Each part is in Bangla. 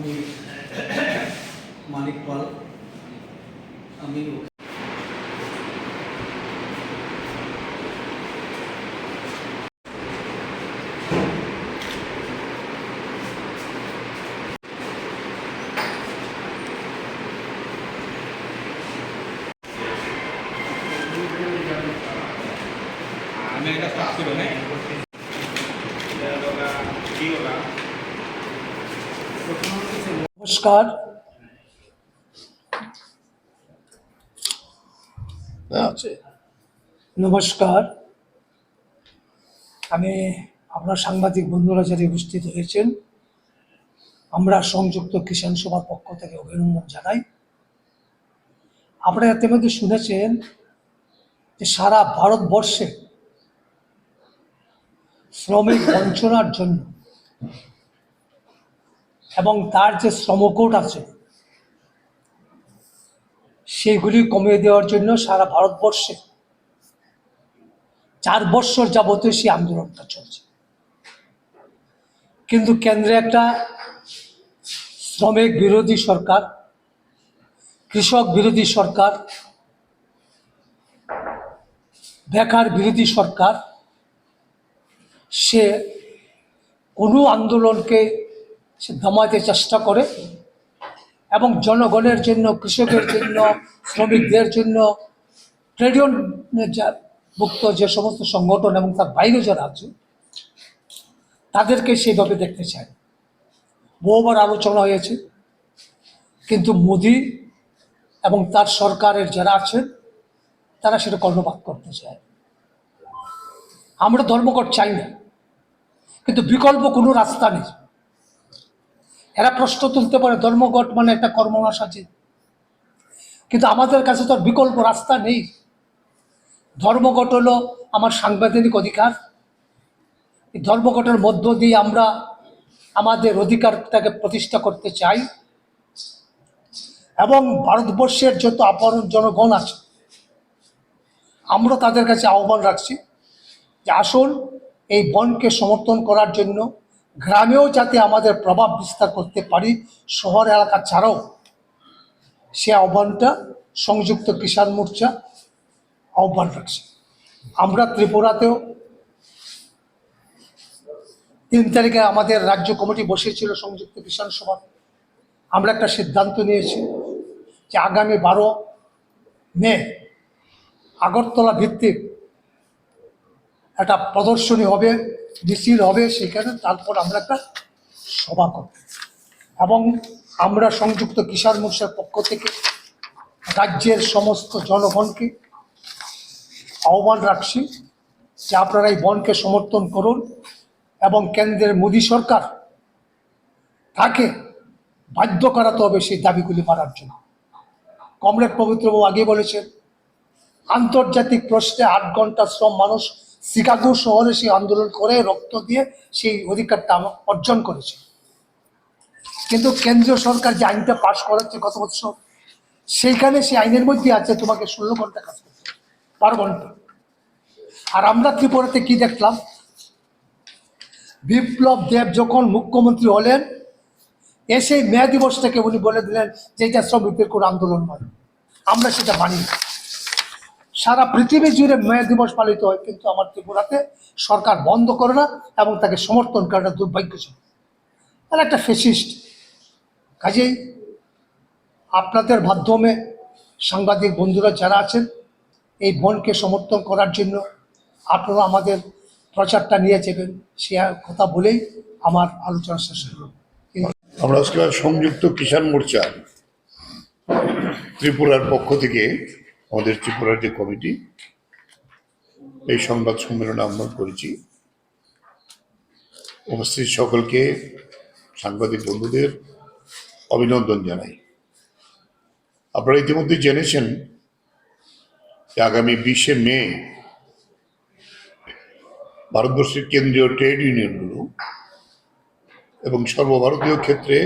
আমি মানিক পাল আমি Amerika Serikat sudah naik. নমস্কার নমস্কার। আমি আপনার সাংবাদিক বন্ধুরা যারা উপস্থিত হয়েছেন। আমরা সংযুক্ত কিষাণ সভার পক্ষ থেকে অভিনন্দন জানাই। আপনারা ইতিমধ্যে শুনেছেন যে সারা ভারতবর্ষে শ্রমিক বঞ্চনার জন্য এবং তার যে শ্রমকোট আছে, সেগুলি কমিয়ে দেওয়ার জন্য সারা ভারতবর্ষে চার বৎসর যাবতীয় সেই আন্দোলনটা চলছে। কিন্তু কেন্দ্রে একটা শ্রমিক বিরোধী সরকার, কৃষক বিরোধী সরকার, বেকার বিরোধী সরকার, সে কোনো আন্দোলনকে সে দমাতে চেষ্টা করে এবং জনগণের জন্য, কৃষকের জন্য, শ্রমিকদের জন্য ট্রেড মুক্ত যে সমস্ত সংগঠন এবং তার বাইরে যারা আছে, তাদেরকে সেইভাবে দেখতে চায়। বহুবার আলোচনা হয়েছে, কিন্তু মোদি এবং তার সরকারের যারা আছেন তারা সেটা কর্ণপাত করতে চায়। আমরা ধর্মঘট চাই না, কিন্তু বিকল্প কোনো রাস্তা নেই। এরা প্রশ্ন তুলতে পারে, ধর্মঘট মানে একটা কর্মনাশ আছে কিন্তু আমাদের কাছে তো বিকল্প রাস্তা নেই। ধর্মঘট হলো আমার সাংবিধানিক অধিকার। এই ধর্মঘটের মধ্য দিয়ে আমরা আমাদের অধিকারটাকে প্রতিষ্ঠা করতে চাই। এবং ভারতবর্ষের যত আপন জনগণ আছে, আমরা তাদের কাছে আহ্বান রাখছি যে আসুন এই বনকে সমর্থন করার জন্য গ্রামেও যাতে আমাদের প্রভাব বিস্তার করতে পারি, শহর এলাকা ছাড়াও, সে আহ্বানটা সংযুক্ত কিষাণ মোর্চা আহ্বান রাখছে। আমরা ত্রিপুরাতেও তিন তারিখে আমাদের রাজ্য কমিটি বসেছিল সংযুক্ত কিষাণ সভা আমরা একটা সিদ্ধান্ত নিয়েছি যে আগামী বারো মে আগরতলা ভিত্তিক একটা প্রদর্শনী হবে। মিছিল হবে সেখানে তারপর আমরা একটা সভা করব। এবং আমরা সংযুক্ত কিষাণ মোর্চার পক্ষ থেকে রাজ্যের সমস্ত জনগণকে আহ্বান রাখছি যে আপনারা এই বনকে সমর্থন করুন এবং কেন্দ্রের মোদী সরকার তাকে বাধ্য করাতে হবে সেই দাবিগুলি মানার জন্য। কমরেড পবিত্রবাবু আগে বলেছেন, আন্তর্জাতিক প্রশ্নে আট ঘণ্টা শ্রম মানুষ শিকাগো শহরে সেই আন্দোলন করে, রক্ত দিয়ে সেই অধিকারটা অর্জন করেছে। কিন্তু কেন্দ্রীয় সরকার যে আইনটা পাশ করাচ্ছে গত বছর, সেইখানে সেই আইনের মধ্যে আছে, তোমাকে ষোলো ঘণ্টা কাজ করতে বারো ঘণ্টা। আর আমরা ত্রিপুরাতে কি দেখলাম? বিপ্লব দেব যখন মুখ্যমন্ত্রী হলেন, এসে মে দিবসটাকে উনি বলে দিলেন যে এটা শ্রমিকদের কোনো আন্দোলন নয়। আমরা সেটা মানি না। সারা পৃথিবী জুড়ে মে দিবস পালিত হয়, কিন্তু আমার ত্রিপুরাতে সরকার বন্ধ করে না এবং তাকে সমর্থন করে না, দুর্ভাগ্যজনক। তারা একটা ফেসিস্ট কাজেই আপনাদের মাধ্যমে সাংবাদিক বন্ধুরা যারা আছেন, এই বনকে সমর্থন করার জন্য আপনারা আমাদের প্রচারটা নিয়ে যাবেন, সে কথা বলেই আমার আলোচনা শেষ হল। আমরা সংযুক্ত কিষাণ মোর্চা ত্রিপুরার পক্ষ থেকে আমাদের ত্রিপুরার যে কমিটি, এই সংবাদ সম্মেলনে আহ্বান করেছি। উপস্থিত সকলকে সাংবাদিক বন্ধুদের অভিনন্দন জানাই। আপনারা ইতিমধ্যে জেনেছেন যে আগামী বিশে মে ভারতবর্ষের কেন্দ্রীয় ট্রেড ইউনিয়নগুলো এবং সর্বভারতীয় ক্ষেত্রে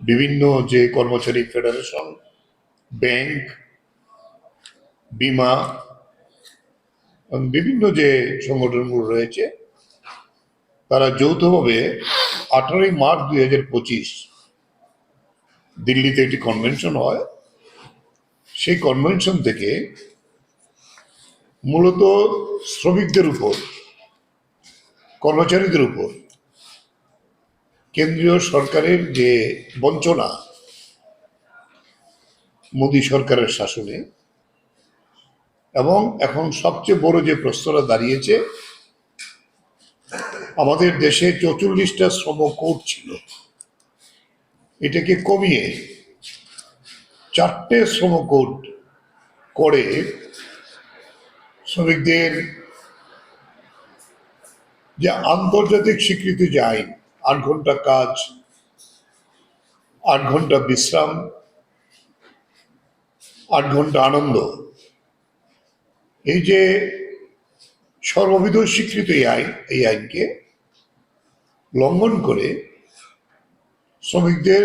বিভিন্ন যে কর্মচারী, ফেডারেশন, ব্যাংক বিমা বিভিন্ন যে সংগঠনগুলো রয়েছে, তারা যৌথভাবে আঠারোই মার্চ দুই হাজার পঁচিশ দিল্লিতে একটি কনভেনশন হয়। সেই কনভেনশন থেকে মূলত শ্রমিকদের উপর, কর্মচারীদের উপর কেন্দ্রীয় সরকারের যে বঞ্চনা, মোদী সরকারের শাসনে এবং এখন সবচেয়ে বড় যে প্রশ্নটা দাঁড়িয়েছে, আমাদের দেশে চৌচল্লিশটা শ্রম কোড ছিল। এটাকে কমিয়ে চারটে শ্রম কোড করে শ্রমিকদের যে আন্তর্জাতিক স্বীকৃতি যে আইন আট ঘণ্টা কাজ, আট ঘণ্টা বিশ্রাম, আট ঘণ্টা আনন্দ এই যে সর্ববিধ স্বীকৃত এই আইন এই আইনকে লঙ্ঘন করে শ্রমিকদের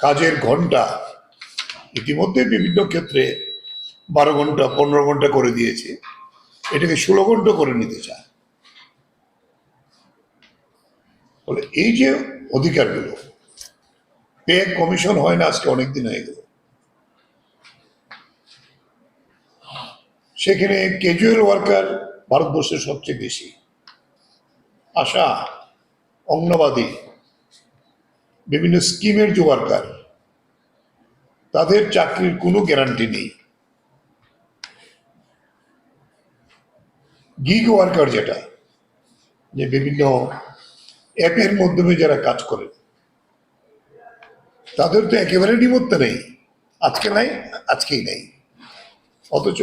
কাজের ঘণ্টা ইতিমধ্যে বিভিন্ন ক্ষেত্রে বারো ঘণ্টা পনেরো ঘণ্টা করে দিয়েছে। এটাকে ষোলো ঘণ্টা করে নিতে চায়। এই যে অধিকারগুলো পে কমিশন হয় না, আজকে অনেকদিন হয়ে গেল। সেখানে ক্যাজুয়াল ওয়ার্কার ভারতবর্ষের সবচেয়ে বেশি। আশা অঙ্গনবাদী বিভিন্ন স্কিমের যে ওয়ার্কার তাদের চাকরির কোনো গ্যারান্টি নেই। গিগ ওয়ার্কার যেটা, যে বিভিন্ন অ্যাপের মাধ্যমে যারা কাজ করেন তাদের তো একেবারে নিমত্তা নেই। আজকে নাই, আজকেই নেই। অথচ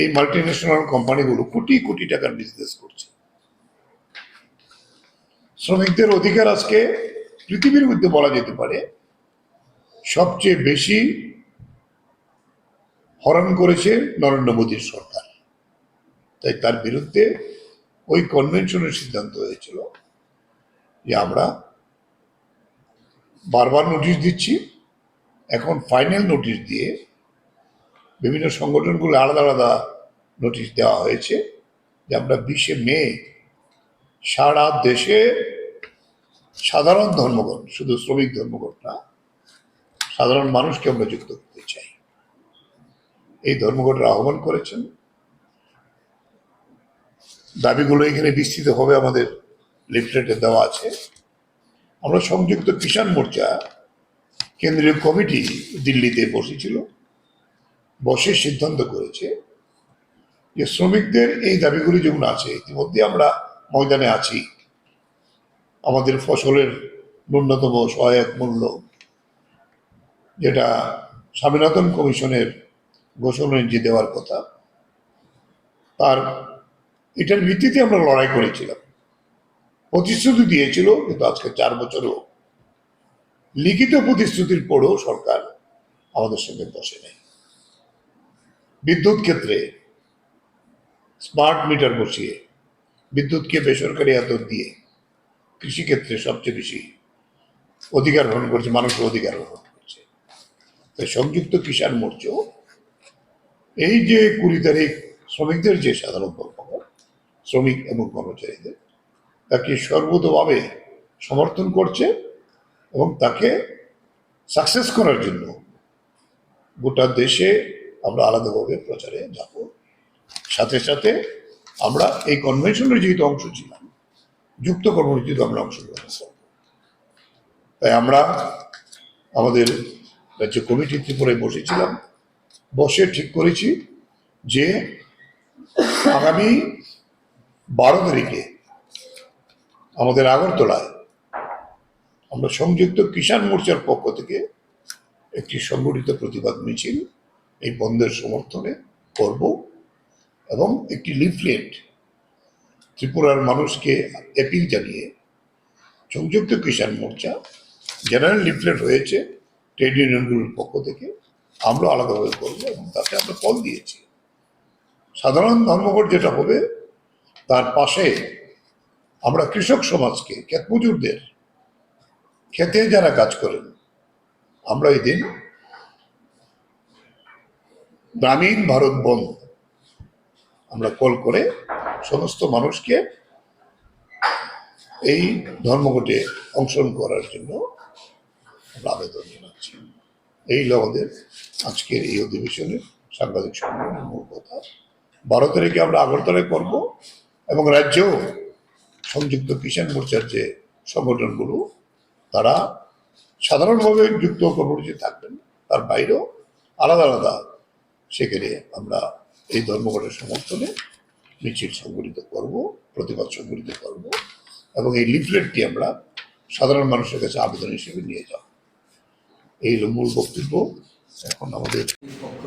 এই মাল্টি ন্যাশনাল কোম্পানিগুলো কোটি কোটি টাকার বিজনেস করছে। শ্রমিকদের অধিকার আজকে পৃথিবীর মধ্যে বলা যেতে পারে সবচেয়ে বেশি হরণ করেছে নরেন্দ্র মোদীর সরকার। তাই তার বিরুদ্ধে ওই কনভেনশনের সিদ্ধান্ত হয়েছিল যে আমরা বারবার নোটিশ দিচ্ছি, এখন ফাইনাল নোটিশ দিয়ে বিভিন্ন সংগঠনগুলো আলাদা আলাদা নোটিশ দেওয়া হয়েছে যে আমরা বিশে মে সারা দেশে সাধারণ ধর্মঘট, শুধু শ্রমিক ধর্মঘট না, সাধারণ মানুষকে আমরা যুক্ত করতে চাই। এই ধর্মঘটের আহ্বান করেছেন। দাবিগুলো এখানে বিস্তৃত হবে, আমাদের লিফলেটে দেওয়া আছে। আমরা সংযুক্ত কিষাণ মোর্চা কেন্দ্রীয় কমিটি দিল্লিতে বসেছিল। বসে সিদ্ধান্ত করেছে যে শ্রমিকদের এই দাবিগুলি যেগুলো আছে, ইতিমধ্যে আমরা ময়দানে আছি। আমাদের ফসলের ন্যূনতম সহায়ক মূল্য, যেটা স্বামীনাথন কমিশনের ঘোষণা যে দেওয়ার কথা, তার, এটার ভিত্তিতে আমরা লড়াই করেছিলাম। প্রতিশ্রুতি দিয়েছিল, কিন্তু আজকে চার বছরও লিখিত প্রতিশ্রুতির পরেও সরকার আমাদের সঙ্গে বসে নেই। বিদ্যুৎ ক্ষেত্রে স্মার্ট মিটার বসিয়ে, বিদ্যুৎকে বেসরকারি আদর দিয়ে কৃষিক্ষেত্রে সবচেয়ে বেশি অধিকার গ্রহণ করছে, মানুষের অধিকার গ্রহণ করছে। তাই সংযুক্ত কিষাণ মোর্চা, এই যে কুড়ি তারিখ শ্রমিকদের যে সাধারণ ধর্মঘট শ্রমিক এবং কর্মচারীদের, তাকে সর্বতভাবে সমর্থন করছে এবং তাকে সাকসেস করার জন্য গোটা দেশে আমরা আলাদাভাবে প্রচারে যাব। সাথে সাথে আমরা এই কনভেনশনের যেহেতু অংশ ছিলাম, যুক্ত কর্মসূচিতে আমরা অংশগ্রহণ করব তাই আমরা আমাদের রাজ্য কমিটি ত্রিপুরায় বসেছিলাম। বসে ঠিক করেছি যে আগামী বারো তারিখে আমাদের আগরতলায় আমরা সংযুক্ত কিষাণ মোর্চার পক্ষ থেকে একটি সংগঠিত প্রতিবাদ মিছিল এই বন্ধের সমর্থনে করব এবং একটি লিফলেট ত্রিপুরার মানুষকে অ্যাপিল জানিয়ে সংযুক্ত কিষাণ মোর্চা জেনারেল লিফলেট হয়েছে ট্রেড ইউনিয়নগুলোর পক্ষ থেকে। আমরা আলাদাভাবে করব এবং তাতে আমরা ফল দিয়েছি। সাধারণ ধর্মঘট যেটা হবে, তার পাশে আমরা কৃষক সমাজকে ক্ষেত মজুরদের খেতে যারা কাজ করেন, আমরা এই দিন গ্রামীণ ভারত বন্ধ। আমরা কল করে সমস্ত মানুষকে এই ধর্মঘটে অংশগ্রহণ করার জন্য আমরা আবেদন জানাচ্ছি। এই আমাদের আজকের এই অধিবেশনের সাংবাদিক সম্মেলনের মূল কথা। বারো তারিখে আমরা আগরতলায় করব এবং রাজ্যেও সংযুক্ত কিষাণ মোর্চার যে সংগঠনগুলো, তারা সাধারণভাবে যুক্ত কর্মসূচি থাকবেন। তার বাইরেও আলাদা আলাদা সেখানে আমরা এই ধর্মঘটের সমর্থনে মিছিল সংগঠিত করব, প্রতিবাদ সংগঠিত করব এবং এই লিফলেটটি আমরা সাধারণ মানুষের কাছে আবেদন হিসেবে নিয়ে যাব। এই মূল বক্তব্য। এখন আমাদের পক্ষ